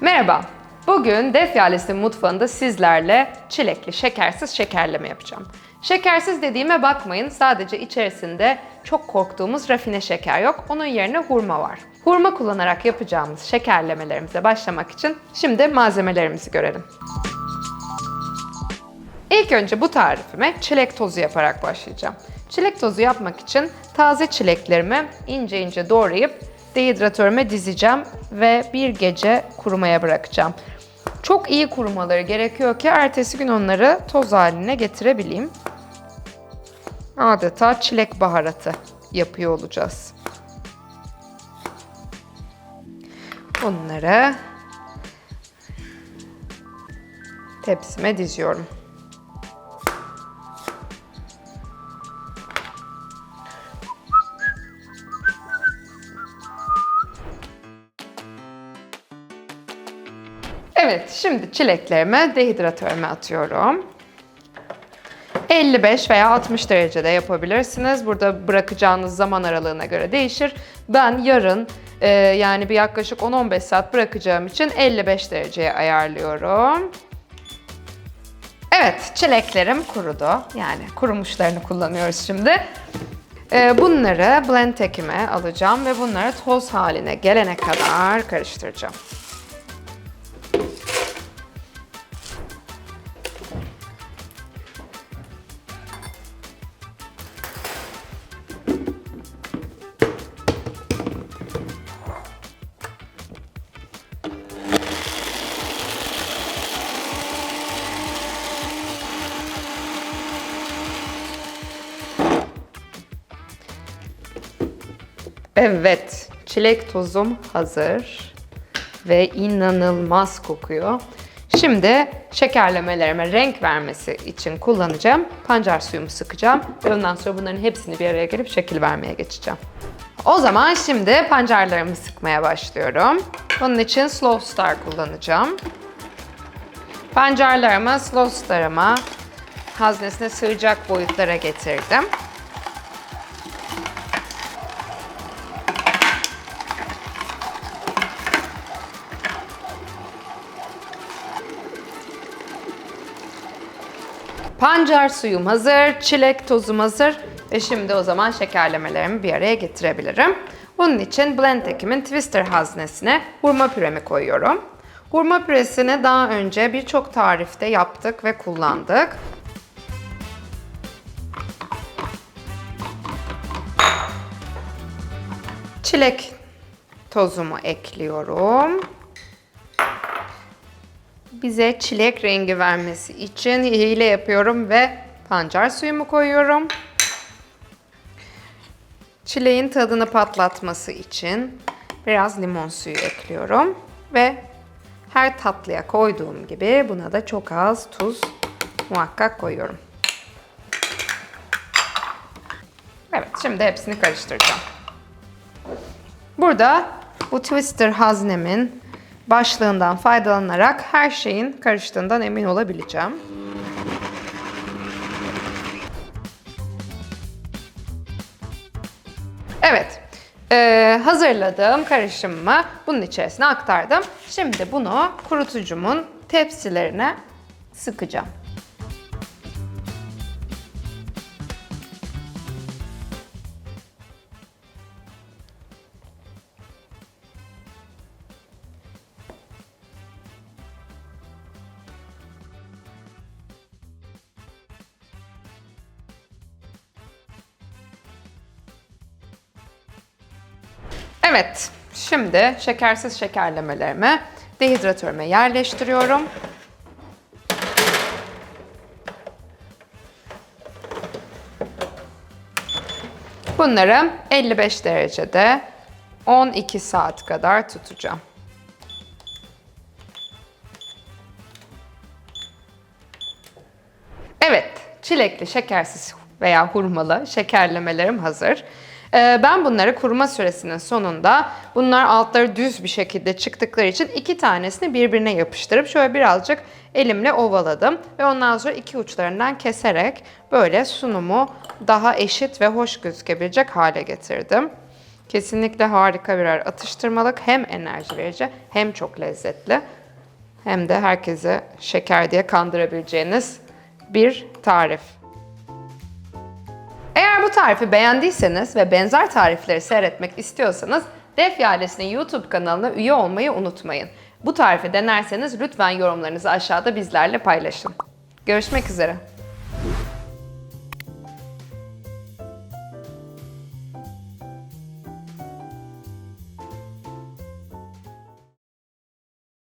Merhaba. Bugün Def Yalesi mutfağında sizlerle çilekli şekersiz şekerleme yapacağım. Şekersiz dediğime bakmayın. Sadece içerisinde çok korktuğumuz rafine şeker yok. Onun yerine hurma var. Hurma kullanarak yapacağımız şekerlemelerimize başlamak için şimdi malzemelerimizi görelim. İlk önce bu tarifime çilek tozu yaparak başlayacağım. Çilek tozu yapmak için taze çileklerimi ince ince doğrayıp dehidratörüme dizeceğim ve bir gece kurumaya bırakacağım. Çok iyi kurumaları gerekiyor ki ertesi gün onları toz haline getirebileyim. Adeta çilek baharatı yapıyor olacağız. Bunları tepsime diziyorum. Evet, şimdi çileklerimi dehidratörüme atıyorum. 55 veya 60 derecede yapabilirsiniz. Burada bırakacağınız zaman aralığına göre değişir. Ben yarın e, yani bir yaklaşık 10-15 saat bırakacağım için 55 dereceye ayarlıyorum. Evet, çileklerim kurudu. Yani kurumuşlarını kullanıyoruz şimdi. E, bunları blend ekime alacağım ve bunları toz haline gelene kadar karıştıracağım. Evet, çilek tozum hazır ve inanılmaz kokuyor. Şimdi şekerlemelerime renk vermesi için kullanacağım. Pancar suyumu sıkacağım ondan sonra bunların hepsini bir araya gelip şekil vermeye geçeceğim. O zaman şimdi pancarlarımı sıkmaya başlıyorum. Bunun için Slow Star kullanacağım. Pancarlarımı Slow Star'ıma haznesine sığacak boyutlara getirdim. Pancar suyum hazır, çilek tozum hazır ve şimdi o zaman şekerlemelerimi bir araya getirebilirim. Bunun için blend ekimin twister haznesine hurma püremi koyuyorum. Hurma püresini daha önce birçok tarifte yaptık ve kullandık. Çilek tozumu ekliyorum bize çilek rengi vermesi için hile yapıyorum ve pancar suyumu koyuyorum. Çileğin tadını patlatması için biraz limon suyu ekliyorum ve her tatlıya koyduğum gibi buna da çok az tuz muhakkak koyuyorum. Evet, şimdi hepsini karıştıracağım. Burada bu twister haznemin başlığından faydalanarak her şeyin karıştığından emin olabileceğim. Evet, ee, hazırladığım karışımımı bunun içerisine aktardım. Şimdi bunu kurutucumun tepsilerine sıkacağım. Evet, şimdi şekersiz şekerlemelerimi dehidratörüme yerleştiriyorum. Bunları 55 derecede 12 saat kadar tutacağım. Evet, çilekli, şekersiz veya hurmalı şekerlemelerim hazır. Ee, ben bunları kuruma süresinin sonunda bunlar altları düz bir şekilde çıktıkları için iki tanesini birbirine yapıştırıp şöyle birazcık elimle ovaladım. Ve ondan sonra iki uçlarından keserek böyle sunumu daha eşit ve hoş gözükebilecek hale getirdim. Kesinlikle harika birer atıştırmalık. Hem enerji verici hem çok lezzetli. Hem de herkese şeker diye kandırabileceğiniz bir tarif. Bu tarifi beğendiyseniz ve benzer tarifleri seyretmek istiyorsanız Def ailesinin YouTube kanalına üye olmayı unutmayın. Bu tarifi denerseniz lütfen yorumlarınızı aşağıda bizlerle paylaşın. Görüşmek üzere.